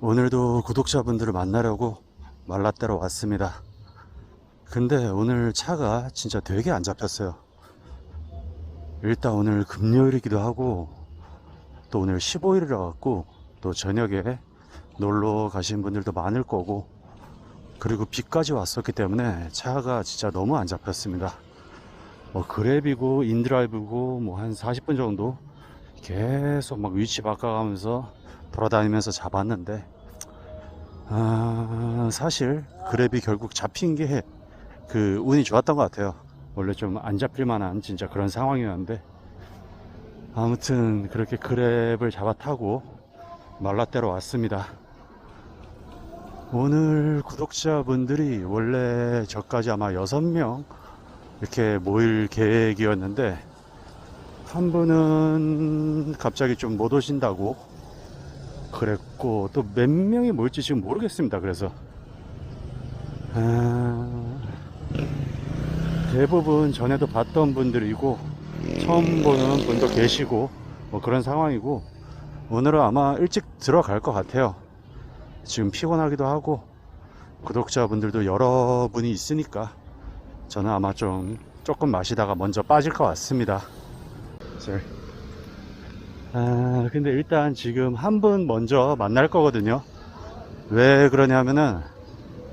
오늘도 구독자분들을 만나려고 말라떼로 왔습니다. 근데 오늘 차가 진짜 되게 안 잡혔어요. 일단 오늘 금요일이기도 하고 또 오늘 15일이라 갖고 또 저녁에 놀러 가신 분들도 많을 거고 그리고 비까지 왔었기 때문에 차가 진짜 너무 안 잡혔습니다. 뭐 그랩이고 인드라이브고 뭐 한 40분 정도 계속 막 위치 바꿔가면서 돌아다니면서 잡았는데 아, 사실 그랩이 결국 잡힌 게 그 운이 좋았던 것 같아요. 원래 좀 안 잡힐 만한 진짜 그런 상황이었는데 아무튼 그렇게 그랩을 잡아 타고 말라떼로 왔습니다. 오늘 구독자분들이 원래 저까지 아마 6명 이렇게 모일 계획이었는데 한 분은 갑자기 좀 못 오신다고 그랬고 또 몇 명이 모일지 지금 모르겠습니다. 그래서 아, 대부분 전에도 봤던 분들이고 처음 보는 분도 계시고 뭐 그런 상황이고 오늘은 아마 일찍 들어갈 것 같아요. 지금 피곤하기도 하고 구독자분들도 여러분이 있으니까 저는 아마 좀 조금 마시다가 먼저 빠질 것 같습니다. Sorry. 아, 근데 일단 지금 한 분 먼저 만날 거거든요. 왜 그러냐면은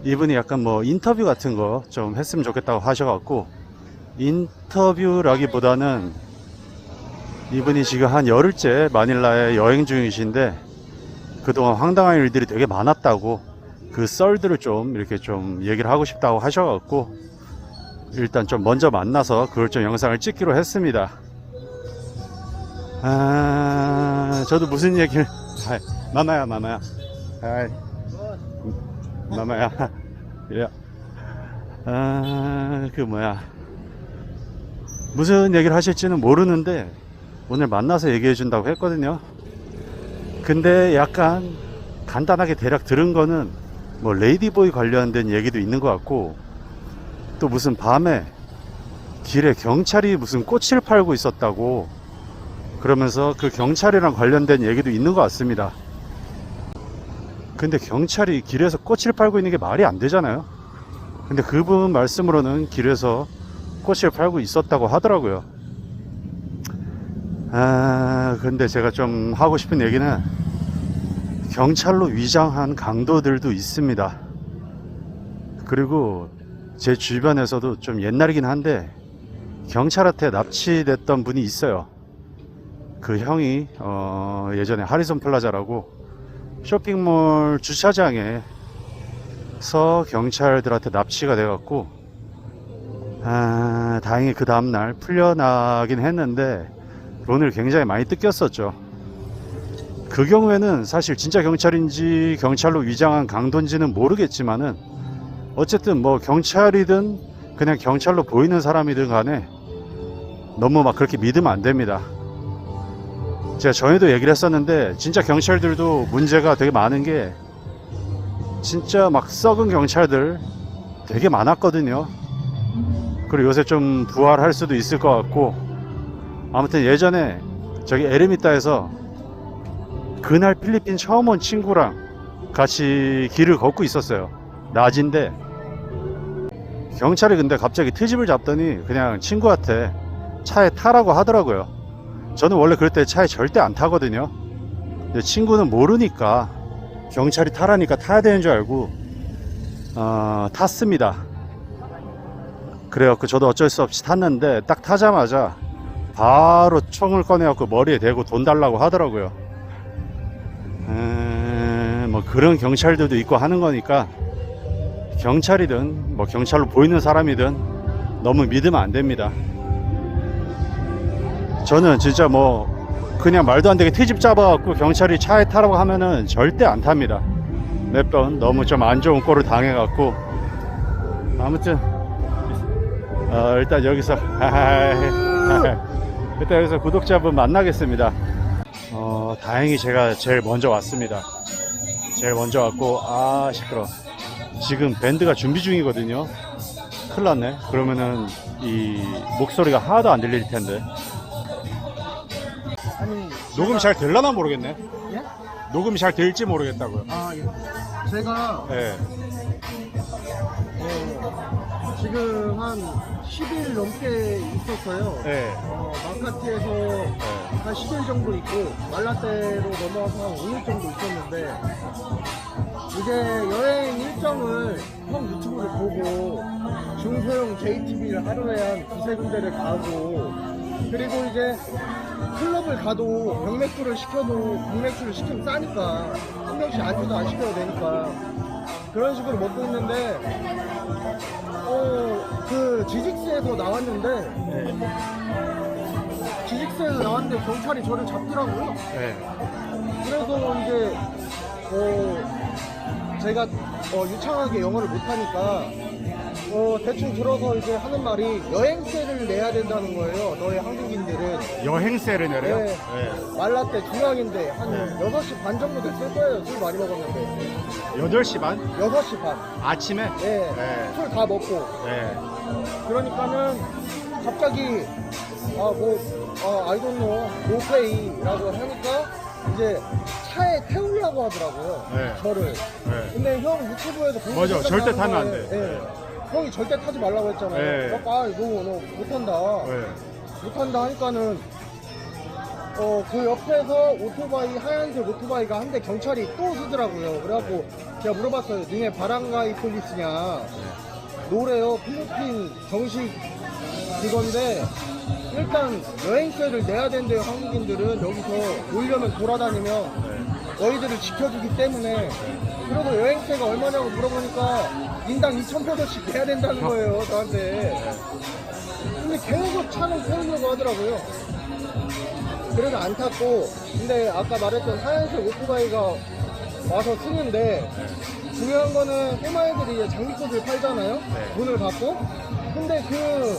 이분이 약간 뭐 인터뷰 같은 거 좀 했으면 좋겠다고 하셔갖고 인터뷰라기보다는 이분이 지금 한 열흘째 마닐라에 여행 중이신데 그동안 황당한 일들이 되게 많았다고 그 썰들을 좀 이렇게 좀 얘기를 하고 싶다고 하셔갖고 일단 좀 먼저 만나서 그걸 좀 영상을 찍기로 했습니다. 아, 저도 무슨 얘기를, 하이, 마마야, 마마야. 하이, 마마야. 그래요. 아, 그 뭐야. 무슨 얘기를 하실지는 모르는데, 오늘 만나서 얘기해 준다고 했거든요. 근데 약간 간단하게 대략 들은 거는 뭐 레이디보이 관련된 얘기도 있는 것 같고, 또 무슨 밤에 길에 경찰이 무슨 꽃을 팔고 있었다고 그러면서 그 경찰이랑 관련된 얘기도 있는 것 같습니다. 근데 경찰이 길에서 꽃을 팔고 있는 게 말이 안 되잖아요. 근데 그분 말씀으로는 길에서 꽃을 팔고 있었다고 하더라고요. 아, 근데 제가 좀 하고 싶은 얘기는 경찰로 위장한 강도들도 있습니다. 그리고 제 주변에서도 좀 옛날이긴 한데 경찰한테 납치됐던 분이 있어요. 그 형이 어, 예전에 하리손 플라자라고 쇼핑몰 주차장에서 경찰들한테 납치가 돼갖고 아, 다행히 그 다음날 풀려나긴 했는데 돈을 굉장히 많이 뜯겼었죠. 그 경우에는 사실 진짜 경찰인지 경찰로 위장한 강도인지는 모르겠지만은 어쨌든 뭐 경찰이든 그냥 경찰로 보이는 사람이든 간에 너무 막 그렇게 믿으면 안 됩니다. 제가 전에도 얘기를 했었는데 진짜 경찰들도 문제가 되게 많은 게 진짜 막 썩은 경찰들 되게 많았거든요. 그리고 요새 좀 부활할 수도 있을 것 같고 아무튼 예전에 저기 에르미타에서 그날 필리핀 처음 온 친구랑 같이 길을 걷고 있었어요. 낮인데 경찰이 근데 갑자기 트집을 잡더니 그냥 친구한테 차에 타라고 하더라고요. 저는 원래 그럴 때 차에 절대 안 타거든요. 친구는 모르니까 경찰이 타라니까 타야 되는 줄 알고 어, 탔습니다. 그래갖고 저도 어쩔 수 없이 탔는데 딱 타자마자 바로 총을 꺼내갖고 머리에 대고 돈 달라고 하더라고요. 에, 뭐 그런 경찰들도 있고 하는 거니까 경찰이든 뭐 경찰로 보이는 사람이든 너무 믿으면 안 됩니다. 저는 진짜 뭐 그냥 말도 안 되게 트집 잡아갖고 경찰이 차에 타라고 하면은 절대 안 탑니다. 몇 번 너무 좀 안 좋은 꼴을 당해갖고 아무튼 어, 일단 여기서 일단 여기서 구독자분 만나겠습니다. 어, 다행히 제가 제일 먼저 왔습니다. 제일 먼저 왔고 아 시끄러. 지금 밴드가 준비 중이거든요. 큰일 났네. 그러면은 이 목소리가 하나도 안 들릴 텐데. 아니 녹음 잘 될라나 모르겠네. 예? 녹음이 잘 될지 모르겠다고요. 아, 예. 제가 예. 어, 지금 한 10일 넘게 있었어요. 예. 어, 마카티에서 한 10일 정도 있고 말라떼로 넘어와서 한 5일 정도 있었는데 이제 여행 일정을 형 유튜브를 보고 중소형 JTB를 하루에 한 두세 군데를 가고 그리고 이제 클럽을 가도 병맥주를 시켜도 병맥주를 시키면 싸니까 한 병씩 안주도 안 시켜도 되니까 그런 식으로 먹고 있는데 어 그 지직스에서 나왔는데 지직스에서 나왔는데 경찰이 저를 잡더라고요. 예. 그래서 이제 어 제가 어, 유창하게 영어를 못하니까 어 대충 들어서 이제 하는 말이 여행세 를 내야 된다는 거예요. 너희 한국인들은 여행세를 내려요? 네. 예. 말라떼 중앙인데 한 네. 6시 반 정도 됐을 거예요. 술 많이 먹었는데 8시 반? 6시 반. 아침에? 예. 네. 술 다 먹고 예. 그러니까는 갑자기 아뭐 어, I don't know, no pay라고 하니까 이제 차에 태우려고 하더라고요. 네. 저를. 예. 근데 형 유튜브에서 본 맞아, 거 절대 타면 안. 돼. 예. 형이 절대 타지 말라고 했잖아요. 네. 막, 아, 너, 너 못한다. 예. 못한다 하니까는 어, 그 옆에서 오토바이, 하얀색 오토바이가 한 대 경찰이 또 서더라고요. 그래갖고 제가 물어봤어요. 니네 바랑가이 폴리스냐. 노래요. 필리핀 정식 그건데 일단 여행세를 내야 된대요. 한국인들은 여기서 놀려면 돌아다니면 너희들을 지켜주기 때문에 그리고 여행세가 얼마냐고 물어보니까 인당 2,000페소씩 내야 된다는 거예요. 저한테. 근데 계속 차는 태우려고 하더라고요. 그래서 안 탔고 근데 아까 말했던 하얀색 오토바이가 와서 쓰는데 중요한 거는 꼬마애들이 이제 장미꽃을 팔잖아요 네. 돈을 받고 근데 그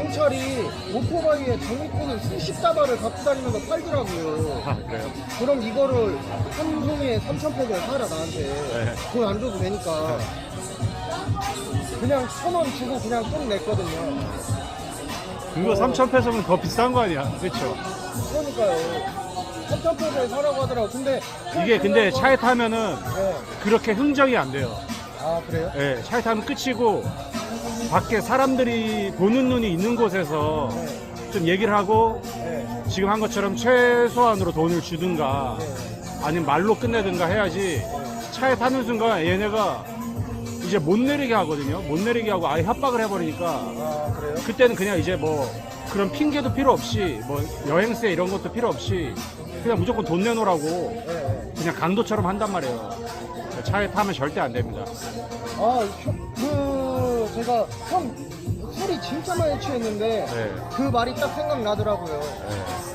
경찰이 오토바이에 장미꽃을 수십 다발을 갖고 다니면서 팔더라고요 아, 그래요? 그럼 이거를 한 송이에 3,000페소에 사라 나한테 네. 돈 안 줘도 되니까 그냥 천 원 주고 그냥 꼭 냈거든요 그거 3,000 페소면 더 비싼 거 아니야? 그렇죠? 그러니까요 3,000페소에 사라고 하더라고 근데 이게 근데 차에 타면은 네. 그렇게 흥정이 안 돼요. 아 그래요? 예, 차에 타면 끝이고 밖에 사람들이 보는 눈이 있는 곳에서 네. 좀 얘기를 하고 네. 지금 한 것처럼 최소한으로 돈을 주든가 네. 아니면 말로 끝내든가 해야지 차에 타는 순간 얘네가 이제 못 내리게 하거든요. 못 내리게 하고 아예 협박을 해버리니까 아? 그때는 그냥 이제 뭐 그런 핑계도 필요 없이 뭐 여행세 이런 것도 필요 없이 그냥 무조건 돈 내놓으라고. 그냥 강도처럼 한단 말이에요. 차에 타면 절대 안 됩니다. 아, 형, 그 제가 형 술이 진짜 많이 취했는데 네. 그 말이 딱 생각나더라고요.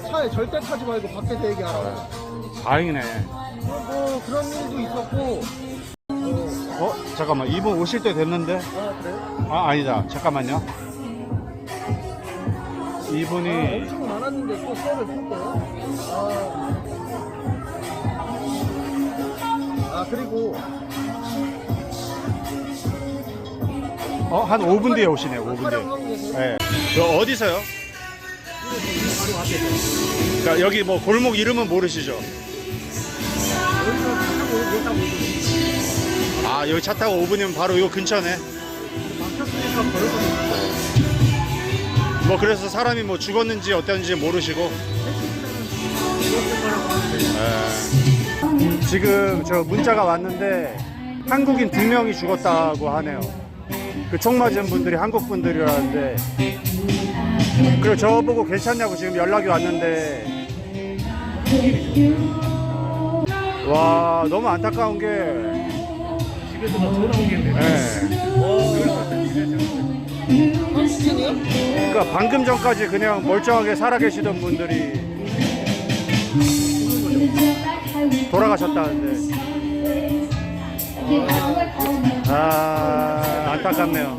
차에 절대 타지 말고 밖에서 얘기하라고. 다행이네. 뭐 그런 일도 있었고. 어, 어? 잠깐만 이분 오실 때 됐는데? 아 그래요? 아 아니다. 잠깐만요. 아, 이분이 엄청 많았는데 또 썰을 폈고요. 아. 아 그리고 어, 한 5분 뒤에 오시네요. 5분 뒤에. 네. 저 어디서요? 그러니까 여기 뭐 골목 이름은 모르시죠? 아 여기 차 타고 5분이면 바로 이거 근처네. 뭐 그래서 사람이 뭐 죽었는지 어땠는지 모르시고. 네. 지금 저 문자가 왔는데 한국인 두 명이 죽었다고 하네요. 그 총 맞은 분들이 한국 분들이라는데 그리고 저보고 괜찮냐고 지금 연락이 왔는데 와 너무 안타까운 게 집에서 막 전화 오겠네. 네. 그러니까 방금 전까지 그냥 멀쩡하게 살아계시던 분들이 돌아가셨다는데 아 안타깝네요.